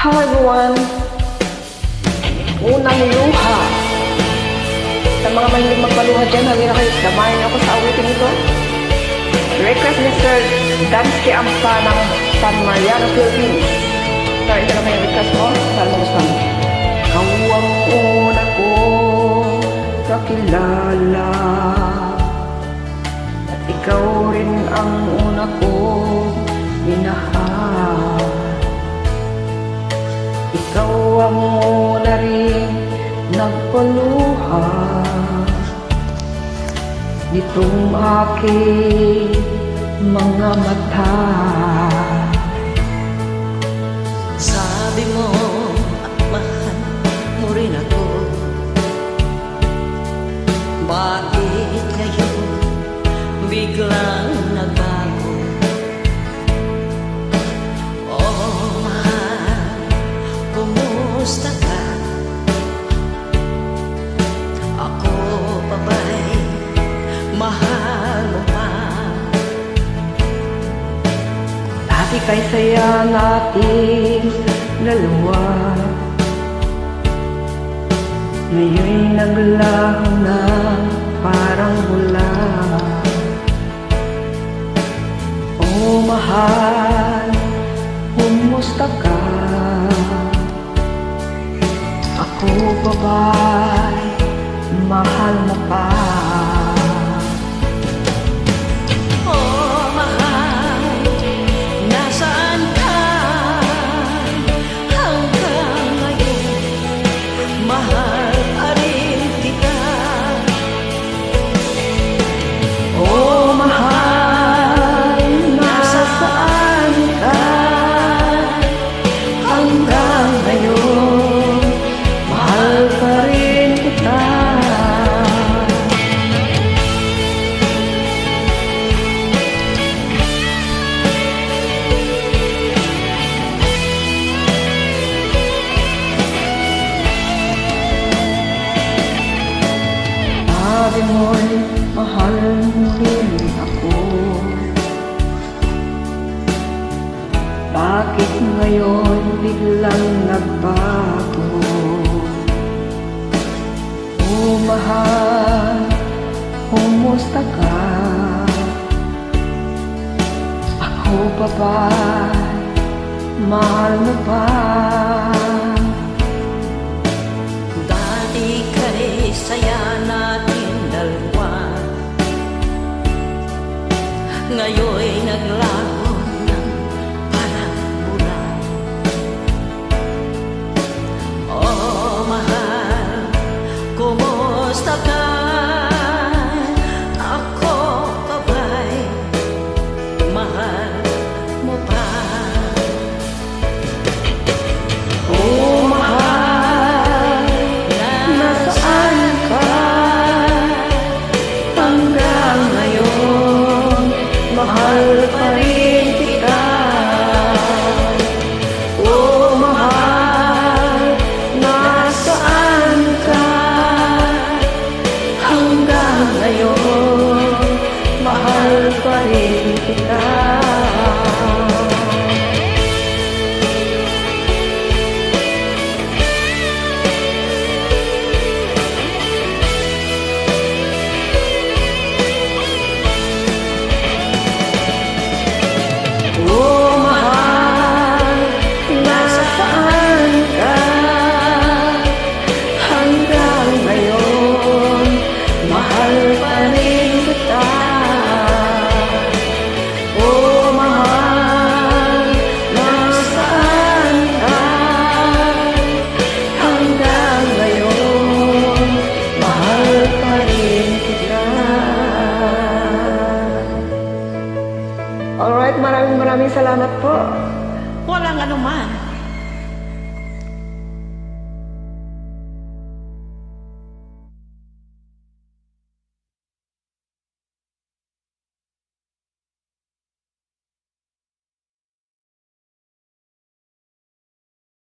Hello everyone! Unang luha. Sa mga mahilig magpaluha dyan, halina kayo, samahan niyo ako sa awitin ito. Request ni Sir Dansky Ampa ng San Mariano, Philippines. Sir, ito naman yung request mo. Saan mo gusto mo? Ikaw ang una ko kakilala At ikaw rin ang una ko Nitong aking mga mata. Sabi mo mahal mo rin ako. Bakit ngayon biglang Dati kay saya nating dalawa Ngayon'y naglaho na parang bula Oh mahal, kumusta ka? Ako pa ba'y mahal mo pa? Biglang nagbago? Oh mahal, kumusta ka? Ako pa ba, mahal mo pa? Mahal pa maraming salamat po. Walang anuman.